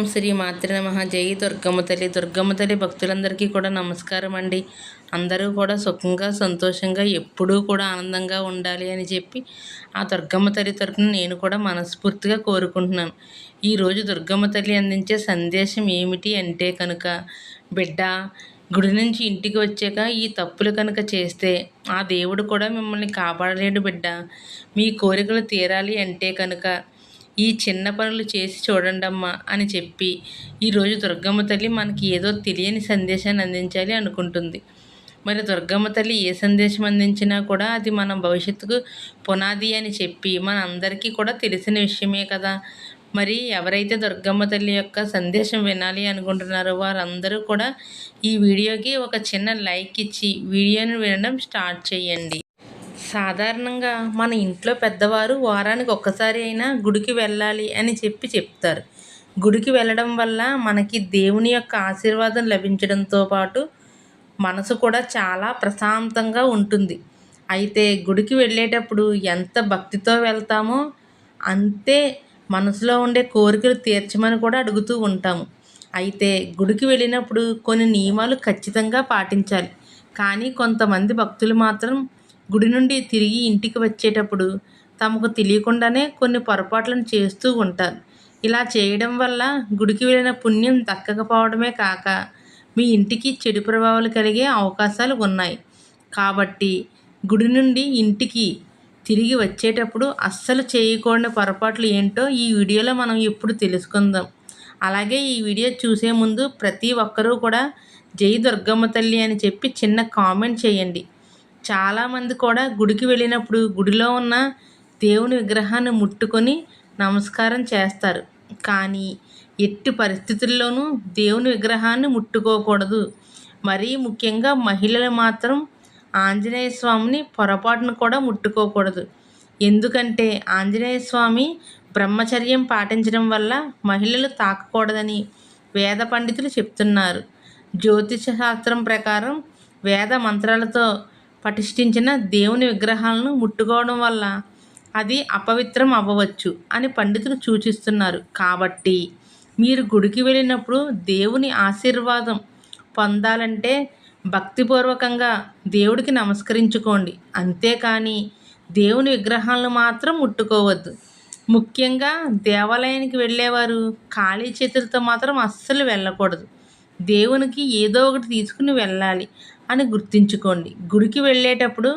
ఓం శ్రీ మాతృ నమ. జై దుర్గమ్మ తల్లి దుర్గమ్మ తల్లి భక్తులందరికీ కూడా నమస్కారం అండి. అందరూ కూడా సుఖంగా సంతోషంగా ఎప్పుడూ కూడా ఆనందంగా ఉండాలి అని చెప్పి ఆ దుర్గమ్మ తల్లి తరపున నేను కూడా మనస్ఫూర్తిగా కోరుకుంటున్నాను. ఈరోజు దుర్గమ్మ తల్లి అందించే సందేశం ఏమిటి అంటే కనుక బిడ్డ గుడి నుంచి ఇంటికి వచ్చాక ఈ తప్పులు కనుక చేస్తే ఆ దేవుడు కూడా మిమ్మల్ని కాపాడలేడు బిడ్డ. మీ కోరికలు తీరాలి అంటే కనుక ఈ చిన్న పనులు చేసి చూడండమ్మా అని చెప్పి ఈరోజు దుర్గమ్మ తల్లి మనకి ఏదో తెలియని సందేశాన్ని అందించాలి అనుకుంటుంది. మరి దుర్గమ్మ తల్లి ఏ సందేశం అందించినా కూడా అది మన భవిష్యత్తుకు పునాది అని చెప్పి మన అందరికీ కూడా తెలిసిన విషయమే కదా. మరి ఎవరైతే దుర్గమ్మ తల్లి యొక్క సందేశం వినాలి అనుకుంటున్నారో వారందరూ కూడా ఈ వీడియోకి ఒక చిన్న లైక్ ఇచ్చి వీడియోని వినడం స్టార్ట్ చేయండి. సాధారణంగా మన ఇంట్లో పెద్దవారు వారానికి ఒక్కసారి అయినా గుడికి వెళ్ళాలి అని చెప్పి చెప్తారు. గుడికి వెళ్ళడం వల్ల మనకి దేవుని యొక్క ఆశీర్వాదం లభించడంతో పాటు మనసు కూడా చాలా ప్రశాంతంగా ఉంటుంది. అయితే గుడికి వెళ్ళేటప్పుడు ఎంత భక్తితో వెళ్తామో అంతే మనసులో ఉండే కోరికలు తీర్చమని కూడా అడుగుతూ ఉంటాము. అయితే గుడికి వెళ్ళినప్పుడు కొన్ని నియమాలు ఖచ్చితంగా పాటించాలి. కానీ కొంతమంది భక్తులు మాత్రం గుడి నుండి తిరిగి ఇంటికి వచ్చేటప్పుడు తమకు తెలియకుండానే కొన్ని పొరపాట్లను చేస్తూ ఉంటారు. ఇలా చేయడం వల్ల గుడికి వెళ్ళిన పుణ్యం దక్కకపోవడమే కాక మీ ఇంటికి చెడు ప్రభావాలు కలిగే అవకాశాలు ఉన్నాయి. కాబట్టి గుడి నుండి ఇంటికి తిరిగి వచ్చేటప్పుడు అస్సలు చేయకూడని పొరపాట్లు ఏంటో ఈ వీడియోలో మనం ఇప్పుడు తెలుసుకుందాం. అలాగే ఈ వీడియో చూసే ముందు ప్రతి ఒక్కరూ కూడా జై దుర్గమ్మ తల్లి అని చెప్పి చిన్న కామెంట్ చేయండి. చాలామంది కూడా గుడికి వెళ్ళినప్పుడు గుడిలో ఉన్న దేవుని విగ్రహాన్ని ముట్టుకొని నమస్కారం చేస్తారు. కానీ ఎట్టి పరిస్థితుల్లోనూ దేవుని విగ్రహాన్ని ముట్టుకోకూడదు. మరీ ముఖ్యంగా మహిళలు మాత్రం ఆంజనేయ స్వామిని పొరపాటును కూడా ముట్టుకోకూడదు. ఎందుకంటే ఆంజనేయ స్వామి బ్రహ్మచర్యం పాటించడం వల్ల మహిళలు తాకకూడదని వేద పండితులు చెప్తున్నారు. జ్యోతిష శాస్త్రం ప్రకారం వేద మంత్రాలతో పటిష్ఠించిన దేవుని విగ్రహాలను ముట్టుకోవడం వల్ల అది అపవిత్రం అవ్వవచ్చు అని పండితులు సూచిస్తున్నారు. కాబట్టి మీరు గుడికి వెళ్ళినప్పుడు దేవుని ఆశీర్వాదం పొందాలంటే భక్తిపూర్వకంగా దేవుడికి నమస్కరించుకోండి. అంతేకాని దేవుని విగ్రహాలను మాత్రం ముట్టుకోవద్దు. ముఖ్యంగా దేవాలయానికి వెళ్ళేవారు ఖాళీ చేతులతో మాత్రం అస్సలు వెళ్ళకూడదు. దేవునికి ఏదో ఒకటి తీసుకుని వెళ్ళాలి. అని గుర్తుంచుకోండి. గుడికి వెళ్ళేటప్పుడు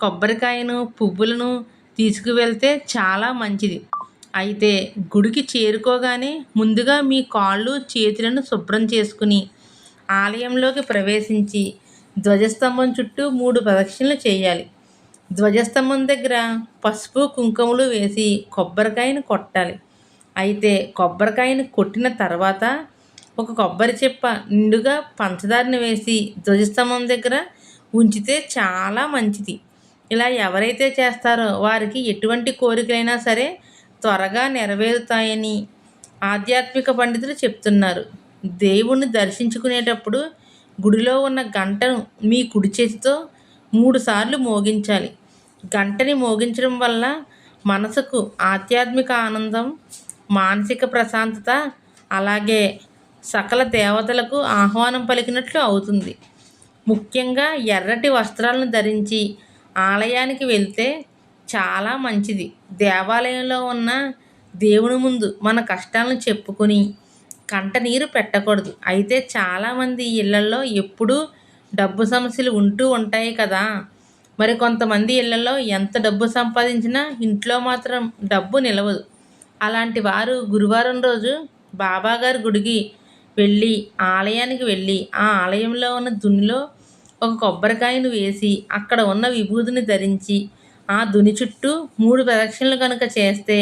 కొబ్బరికాయను పువ్వులను తీసుకువెళ్తే చాలా మంచిది. అయితే గుడికి చేరుకోగానే ముందుగా మీ కాళ్ళు చేతులను శుభ్రం చేసుకుని ఆలయంలోకి ప్రవేశించి ధ్వజస్తంభం చుట్టూ మూడు ప్రదక్షిణలు చేయాలి. ధ్వజస్తంభం దగ్గర పసుపు కుంకుమలు వేసి కొబ్బరికాయను కొట్టాలి. అయితే కొబ్బరికాయను కొట్టిన తర్వాత ఒక కొబ్బరి చెప్ప నిండుగా పంచదారని వేసి ధ్వజస్తంభం దగ్గర ఉంచితే చాలా మంచిది. ఇలా ఎవరైతే చేస్తారో వారికి ఎటువంటి కోరికలైనా సరే త్వరగా నెరవేరుతాయని ఆధ్యాత్మిక పండితులు చెప్తున్నారు. దేవుణ్ణి దర్శించుకునేటప్పుడు గుడిలో ఉన్న గంటను మీ కుడి చేతితో మూడుసార్లు మోగించాలి. గంటని మోగించడం వల్ల మనసుకు ఆధ్యాత్మిక ఆనందం మానసిక ప్రశాంతత అలాగే సకల దేవతలకు ఆహ్వానం పలికినట్లు అవుతుంది. ముఖ్యంగా ఎర్రటి వస్త్రాలను ధరించి ఆలయానికి వెళ్తే చాలా మంచిది. దేవాలయంలో ఉన్న దేవుని ముందు మన కష్టాలను చెప్పుకొని కంట నీరు పెట్టకూడదు. అయితే చాలామంది ఇళ్ళలో ఎప్పుడూ డబ్బు సమస్యలు ఉంటూ ఉంటాయి కదా. మరి కొంతమంది ఇళ్ళలో ఎంత డబ్బు సంపాదించినా ఇంట్లో మాత్రం డబ్బు నిలవదు. అలాంటి వారు గురువారం రోజు బాబాగారి గుడికి వెళ్ళి ఆలయానికి వెళ్ళి ఆ ఆలయంలో ఉన్న దునిలో ఒక కొబ్బరికాయను వేసి అక్కడ ఉన్న విభూతిని ధరించి ఆ దుని చుట్టూ మూడు ప్రదక్షిణలు కనుక చేస్తే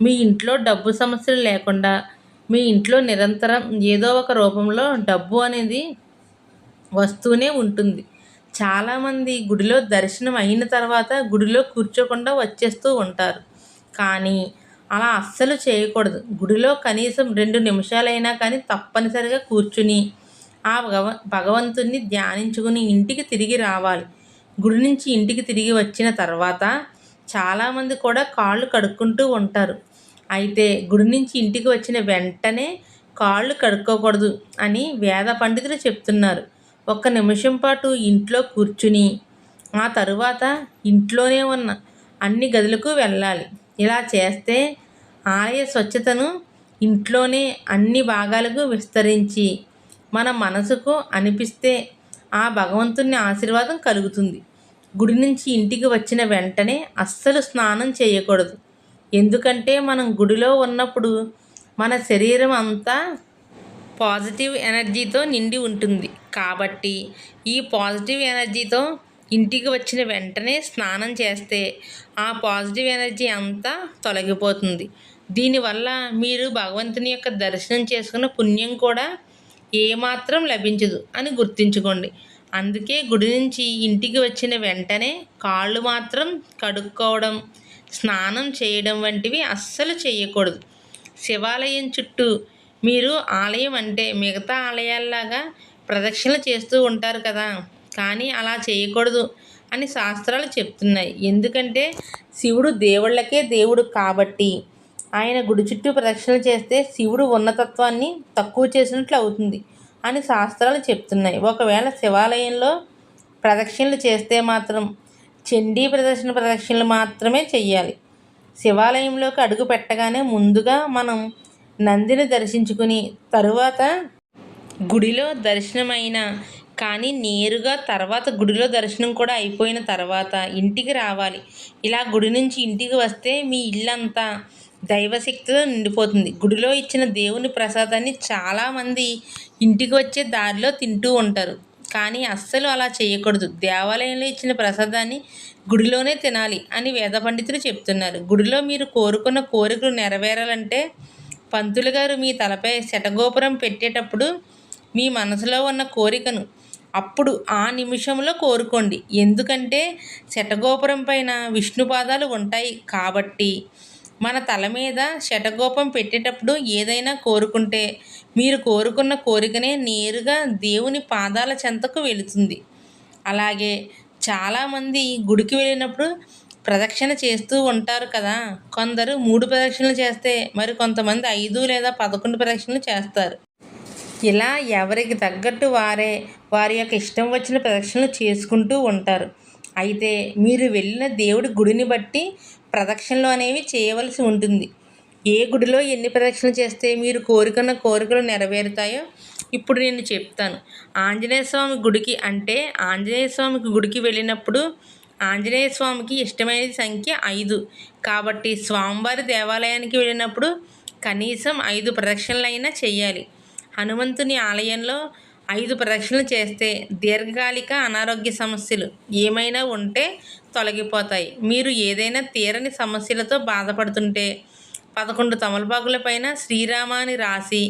మీ ఇంట్లో డబ్బు సమస్యలు లేకుండా మీ ఇంట్లో నిరంతరం ఏదో ఒక రూపంలో డబ్బు అనేది వస్తూనే ఉంటుంది. చాలామంది గుడిలో దర్శనం అయిన తర్వాత గుడిలో కూర్చోకుండా వచ్చేస్తూ ఉంటారు. కానీ అలా అస్సలు చేయకూడదు. గుడిలో కనీసం రెండు నిమిషాలైనా కానీ తప్పనిసరిగా కూర్చుని ఆ భగవ భగవంతుని ధ్యానించుకుని ఇంటికి తిరిగి రావాలి. గుడి నుంచి ఇంటికి తిరిగి వచ్చిన తర్వాత చాలామంది కూడా కాళ్ళు కడుక్కుంటూ ఉంటారు. అయితే గుడి నుంచి ఇంటికి వచ్చిన వెంటనే కాళ్ళు కడుక్కోకూడదు అని వేద పండితులు చెప్తున్నారు. ఒక్క నిమిషం పాటు ఇంట్లో కూర్చుని ఆ తరువాత ఇంట్లోనే ఉన్న అన్ని గదులకు వెళ్ళాలి. ఇలా చేస్తే ఆలయ స్వచ్ఛతను ఇంట్లోనే అన్ని భాగాలకు విస్తరించి మన మనసుకు అనిపిస్తే ఆ భగవంతుని ఆశీర్వాదం కలుగుతుంది. గుడి నుంచి ఇంటికి వచ్చిన వెంటనే అస్సలు స్నానం చేయకూడదు. ఎందుకంటే మనం గుడిలో ఉన్నప్పుడు మన శరీరం అంతా పాజిటివ్ ఎనర్జీతో నిండి ఉంటుంది. కాబట్టి ఈ పాజిటివ్ ఎనర్జీతో ఇంటికి వచ్చిన వెంటనే స్నానం చేస్తే ఆ పాజిటివ్ ఎనర్జీ అంతా తొలగిపోతుంది. దీనివల్ల మీరు భగవంతుని యొక్క దర్శనం చేసుకున్న పుణ్యం కూడా ఏమాత్రం లభించదు అని గుర్తుంచుకోండి. అందుకే గుడి నుంచి ఇంటికి వచ్చిన వెంటనే కాళ్ళు మాత్రం కడుక్కోవడం స్నానం చేయడం వంటివి అస్సలు చేయకూడదు. శివాలయం చుట్టూ మీరు ఆలయం అంటే మిగతా ఆలయాల్లాగా ప్రదక్షిణలు చేస్తూ ఉంటారు కదా. కానీ అలా చేయకూడదు అని శాస్త్రాలు చెప్తున్నాయి. ఎందుకంటే శివుడు దేవుళ్ళకే దేవుడు కాబట్టి ఆయన గుడి చుట్టూ ప్రదక్షిణలు చేస్తే శివుడు ఉన్నతత్వాన్ని తక్కువ చేసినట్లు అవుతుంది అని శాస్త్రాలు చెప్తున్నాయి. ఒకవేళ శివాలయంలో ప్రదక్షిణలు చేస్తే మాత్రం చండీ ప్రదర్శన ప్రదక్షిణలు మాత్రమే చెయ్యాలి. శివాలయంలోకి అడుగు పెట్టగానే ముందుగా మనం నందిని దర్శించుకుని తరువాత గుడిలో దర్శనమైన కానీ నేరుగా తర్వాత గుడిలో దర్శనం కూడా అయిపోయిన తర్వాత ఇంటికి రావాలి. ఇలా గుడి నుంచి ఇంటికి వస్తే మీ ఇల్లంతా దైవశక్తితో నిండిపోతుంది. గుడిలో ఇచ్చిన దేవుని ప్రసాదాన్ని చాలామంది ఇంటికి వచ్చే దారిలో తింటూ ఉంటారు. కానీ అస్సలు అలా చేయకూడదు. దేవాలయంలో ఇచ్చిన ప్రసాదాన్ని గుడిలోనే తినాలి అని వేద పండితులు చెప్తున్నారు. గుడిలో మీరు కోరుకున్న కోరికలు నెరవేరాలంటే పంతులు గారు మీ తలపై శటగోపురం పెట్టేటప్పుడు మీ మనసులో ఉన్న కోరికను అప్పుడు ఆ నిమిషంలో కోరుకోండి. ఎందుకంటే శటగోపురం పైన విష్ణుపాదాలు ఉంటాయి కాబట్టి మన తల మీద శటగోపం పెట్టేటప్పుడు ఏదైనా కోరుకుంటే మీరు కోరుకున్న కోరికనే నేరుగా దేవుని పాదాల చెంతకు వెళుతుంది. అలాగే చాలామంది గుడికి వెళ్ళినప్పుడు ప్రదక్షిణ చేస్తూ ఉంటారు కదా. కొందరు మూడు ప్రదక్షిణలు చేస్తే మరి కొంతమంది ఐదు లేదా పదకొండు ప్రదక్షిణలు చేస్తారు. ఇలా ఎవరికి తగ్గట్టు వారే వారి యొక్క ఇష్టం వచ్చిన ప్రదక్షిణలు చేసుకుంటూ ఉంటారు. అయితే మీరు వెళ్ళిన దేవుడి గుడిని బట్టి ప్రదక్షిణలు అనేవి చేయవలసి ఉంటుంది. ఏ గుడిలో ఎన్ని ప్రదక్షిణలు చేస్తే మీరు కోరుకున్న కోరికలు నెరవేరుతాయో ఇప్పుడు నేను చెప్తాను. ఆంజనేయ స్వామి గుడికి అంటే ఆంజనేయ స్వామికి గుడికి వెళ్ళినప్పుడు ఆంజనేయ స్వామికి ఇష్టమైన సంఖ్య ఐదు. కాబట్టి స్వామివారి దేవాలయానికి వెళ్ళినప్పుడు కనీసం ఐదు ప్రదక్షిణలైనా చేయాలి. హనుమంతుని ఆలయంలో ఐదు ప్రదక్షిణలు చేస్తే దీర్ఘకాలిక అనారోగ్య సమస్యలు ఏమైనా ఉంటే తొలగిపోతాయి. మీరు ఏదైనా తీరని సమస్యలతో బాధపడుతుంటే పదకొండు తమలపాకులపైన శ్రీరామాని రాసి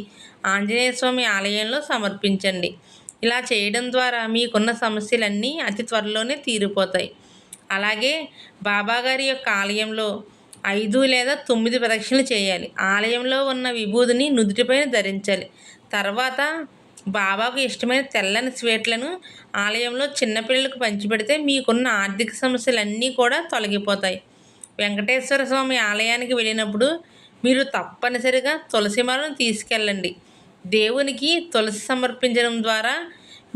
ఆంజనేయ స్వామి ఆలయంలో సమర్పించండి. ఇలా చేయడం ద్వారా మీకున్న సమస్యలన్నీ అతి త్వరలోనే తీరిపోతాయి. అలాగే బాబాగారి యొక్క ఆలయంలో ఐదు లేదా తొమ్మిది ప్రదక్షిణలు చేయాలి. ఆలయంలో ఉన్న విభూదిని నుదుటిపైన ధరించాలి. తర్వాత బాబాకు ఇష్టమైన తెల్లని స్వీట్లను ఆలయంలో చిన్నపిల్లలకు పంచిపెడితే మీకున్న ఆర్థిక సమస్యలన్నీ కూడా తొలగిపోతాయి. వెంకటేశ్వర స్వామి ఆలయానికి వెళ్ళినప్పుడు మీరు తప్పనిసరిగా తులసి మాలను తీసుకెళ్ళండి. దేవునికి తులసి సమర్పించడం ద్వారా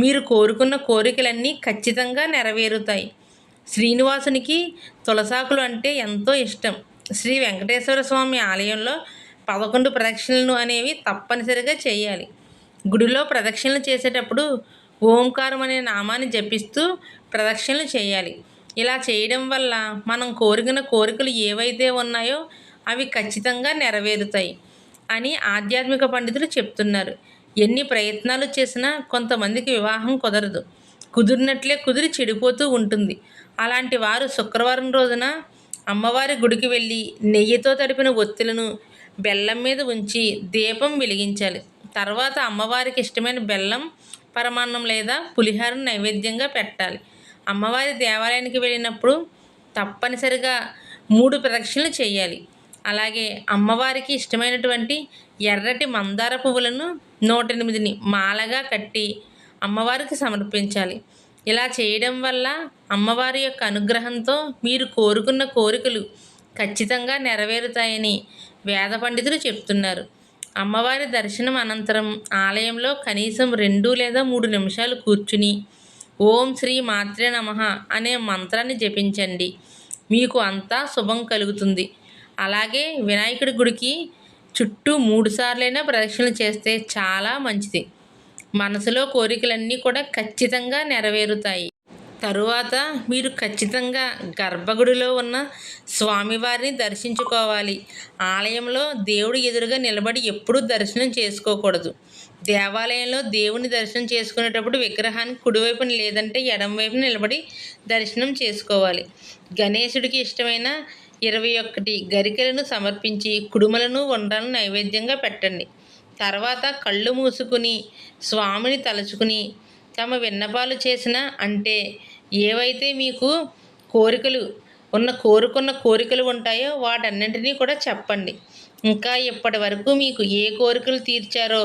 మీరు కోరుకున్న కోరికలన్నీ ఖచ్చితంగా నెరవేరుతాయి. శ్రీనివాసునికి తులసాకులు అంటే ఎంతో ఇష్టం. శ్రీ వెంకటేశ్వర స్వామి ఆలయంలో పదకొండు ప్రదక్షిణలను అనేవి తప్పనిసరిగా చేయాలి. గుడిలో ప్రదక్షిణలు చేసేటప్పుడు ఓంకారం అనే నామాన్ని జపిస్తూ ప్రదక్షిణలు చేయాలి. ఇలా చేయడం వల్ల మనం కోరికన కోరికలు ఏవైతే ఉన్నాయో అవి ఖచ్చితంగా నెరవేరుతాయి అని ఆధ్యాత్మిక పండితులు చెప్తున్నారు. ఎన్ని ప్రయత్నాలు చేసినా కొంతమందికి వివాహం కుదరదు. కుదిరినట్లే కుదిరి చెడిపోతూ ఉంటుంది. అలాంటి వారు శుక్రవారం రోజున అమ్మవారి గుడికి వెళ్ళి నెయ్యితో తడిపిన ఒత్తులను బెల్లం మీద ఉంచి దీపం వెలిగించాలి. తర్వాత అమ్మవారికి ఇష్టమైన బెల్లం పరమాన్నం లేదా పులిహోరను నైవేద్యంగా పెట్టాలి. అమ్మవారి దేవాలయానికి వెళ్ళినప్పుడు తప్పనిసరిగా మూడు ప్రదక్షిణలు చేయాలి. అలాగే అమ్మవారికి ఇష్టమైనటువంటి ఎర్రటి మందార పువ్వులను నూట ఎనిమిదిని మాలగా కట్టి అమ్మవారికి సమర్పించాలి. ఇలా చేయడం వల్ల అమ్మవారి యొక్క అనుగ్రహంతో మీరు కోరుకున్న కోరికలు ఖచ్చితంగా నెరవేరుతాయని వేద పండితులు చెప్తున్నారు. అమ్మవారి దర్శనం అనంతరం ఆలయంలో కనీసం రెండు లేదా మూడు నిమిషాలు కూర్చుని ఓం శ్రీ మాత్రే నమ అనే మంత్రాన్ని జపించండి. మీకు అంతా శుభం కలుగుతుంది. అలాగే వినాయకుడి గుడికి చుట్టూ మూడు సార్లైనా ప్రదక్షిణలు చేస్తే చాలా మంచిది. మనసులో కోరికలన్నీ కూడా ఖచ్చితంగా నెరవేరుతాయి. తరువాత మీరు ఖచ్చితంగా గర్భగుడిలో ఉన్న స్వామివారిని దర్శించుకోవాలి. ఆలయంలో దేవుడు ఎదురుగా నిలబడి ఎప్పుడూ దర్శనం చేసుకోకూడదు. దేవాలయంలో దేవుని దర్శనం చేసుకునేటప్పుడు విగ్రహానికి కుడివైపున లేదంటే ఎడమవైపున నిలబడి దర్శనం చేసుకోవాలి. గణేశుడికి ఇష్టమైన ఇరవై ఒకటి గరికెలను సమర్పించి కుడుమలను వండలను నైవేద్యంగా పెట్టండి. తర్వాత కళ్ళు మూసుకుని స్వామిని తలుచుకుని తమ విన్నపాలు చేసిన అంటే ఏవైతే మీకు కోరికలు ఉన్న కోరుకున్న కోరికలు ఉంటాయో వాటన్నింటినీ కూడా చెప్పండి. ఇంకా ఇప్పటి వరకు మీకు ఏ కోరికలు తీర్చారో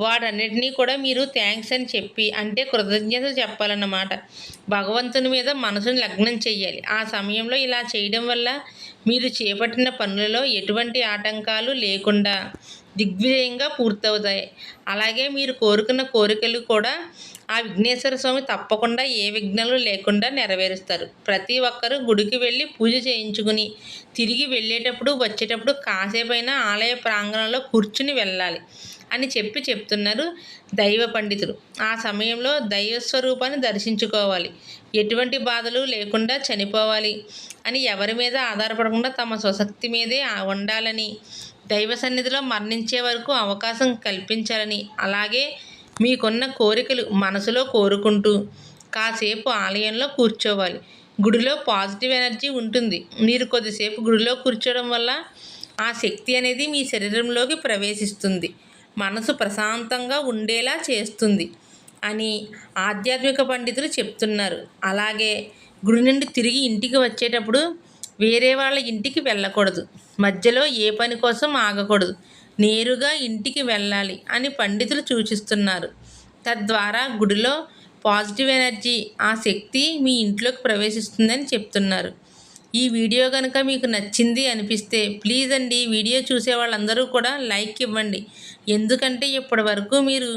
వాటన్నిటినీ కూడా మీరు థ్యాంక్స్ అని చెప్పి అంటే కృతజ్ఞతలు చెప్పాలన్నమాట. భగవంతుని మీద మనసుని లగ్నం చేయాలి ఆ సమయంలో ఇలా చేయడం వల్ల మీరు చేపట్టిన పనులలో ఎటువంటి ఆటంకాలు లేకుండా దిగ్విజయంగా పూర్తవుతాయి. అలాగే మీరు కోరుకున్న కోరికలు కూడా ఆ విఘ్నేశ్వర స్వామి తప్పకుండా ఏ విఘ్నాలు లేకుండా నెరవేరుస్తారు. ప్రతి ఒక్కరూ గుడికి వెళ్ళి పూజ చేయించుకుని తిరిగి వెళ్ళేటప్పుడు వచ్చేటప్పుడు కాసేపైనా ఆలయ ప్రాంగణంలో కూర్చుని వెళ్ళాలి అని చెప్పి చెప్తున్నారు దైవ పండితులు. ఆ సమయంలో దైవస్వరూపాన్ని దర్శించుకోవాలి. ఎటువంటి బాధలు లేకుండా చనిపోవాలి అని ఎవరి మీద ఆధారపడకుండా తమ స్వశక్తి మీదే ఉండాలని దైవ సన్నిధిలో మరణించే వరకు అవకాశం కల్పించాలని అలాగే మీకున్న కోరికలు మనసులో కోరుకుంటూ కాసేపు ఆలయంలో కూర్చోవాలి. గుడిలో పాజిటివ్ ఎనర్జీ ఉంటుంది. మీరు కొద్దిసేపు గుడిలో కూర్చోవడం వల్ల ఆ శక్తి అనేది మీ శరీరంలోకి ప్రవేశిస్తుంది. మనసు ప్రశాంతంగా ఉండేలా చేస్తుంది అని ఆధ్యాత్మిక పండితులు చెప్తున్నారు. అలాగే గుడి నుండి తిరిగి ఇంటికి వచ్చేటప్పుడు వేరే వాళ్ళ ఇంటికి వెళ్ళకూడదు. మధ్యలో ఏ పని కోసం ఆగకూడదు. నేరుగా ఇంటికి వెళ్ళాలి అని పండితులు సూచిస్తున్నారు. తద్వారా గుడిలో పాజిటివ్ ఎనర్జీ ఆ శక్తి మీ ఇంట్లోకి ప్రవేశిస్తుందని చెప్తున్నారు. ఈ వీడియో కనుక మీకు నచ్చింది అనిపిస్తే ప్లీజ్ అండి వీడియో చూసే వాళ్ళందరూ కూడా లైక్ ఇవ్వండి. ఎందుకంటే ఇప్పటి వరకు మీరు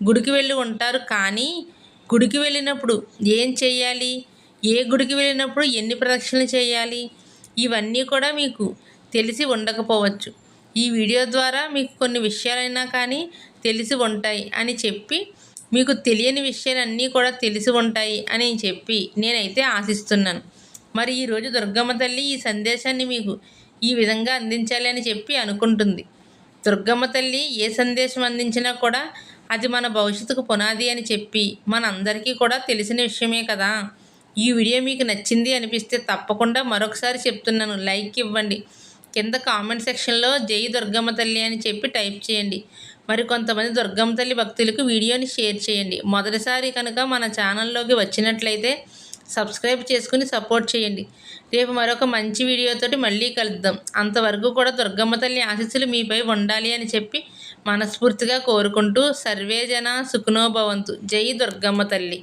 గుడికి వెళ్ళి ఉంటారు కానీ గుడికి వెళ్ళినప్పుడు ఏం చేయాలి? ఏ గుడికి వెళ్ళినప్పుడు ఎన్ని ప్రదక్షిణలు చేయాలి? ఇవన్నీ కూడా మీకు తెలిసి ఉండకపోవచ్చు. ఈ వీడియో ద్వారా మీకు కొన్ని విషయాలైనా కానీ తెలిసి ఉంటాయి అని చెప్పి మీకు తెలియని విషయాలన్నీ కూడా తెలిసి ఉంటాయి అని చెప్పి నేనైతే ఆశిస్తున్నాను. మరి ఈరోజు దుర్గమ్మ తల్లి ఈ సందేశాన్ని మీకు ఈ విధంగా అందించాలి అని చెప్పి అనుకుంటుంది. దుర్గమ్మ తల్లి ఏ సందేశం అందించినా కూడా అది మన భవిష్యత్తుకు పునాది అని చెప్పి మనందరికీ కూడా తెలిసిన విషయమే కదా. ఈ వీడియో మీకు నచ్చింది అనిపిస్తే తప్పకుండా మరొకసారి చెప్తున్నాను. లైక్ ఇవ్వండి. కింద కామెంట్ సెక్షన్లో జై దుర్గమ్మ తల్లి అని చెప్పి టైప్ చేయండి. మరి కొంతమంది దుర్గమ్మ తల్లి భక్తులకు వీడియోని షేర్ చేయండి. మొదటిసారి కనుక మన ఛానల్లోకి వచ్చినట్లయితే సబ్స్క్రైబ్ చేసుకుని సపోర్ట్ చేయండి. రేపు మరొక మంచి వీడియోతోటి మళ్ళీ కలుద్దాం. అంతవరకు కూడా దుర్గమ్మ తల్లి ఆశీస్సులు మీపై ఉండాలి అని చెప్పి మనస్ఫూర్తిగా కోరుకుంటూ సర్వేజన సుఖనోభవంతు జై దుర్గమ్మ తల్లి.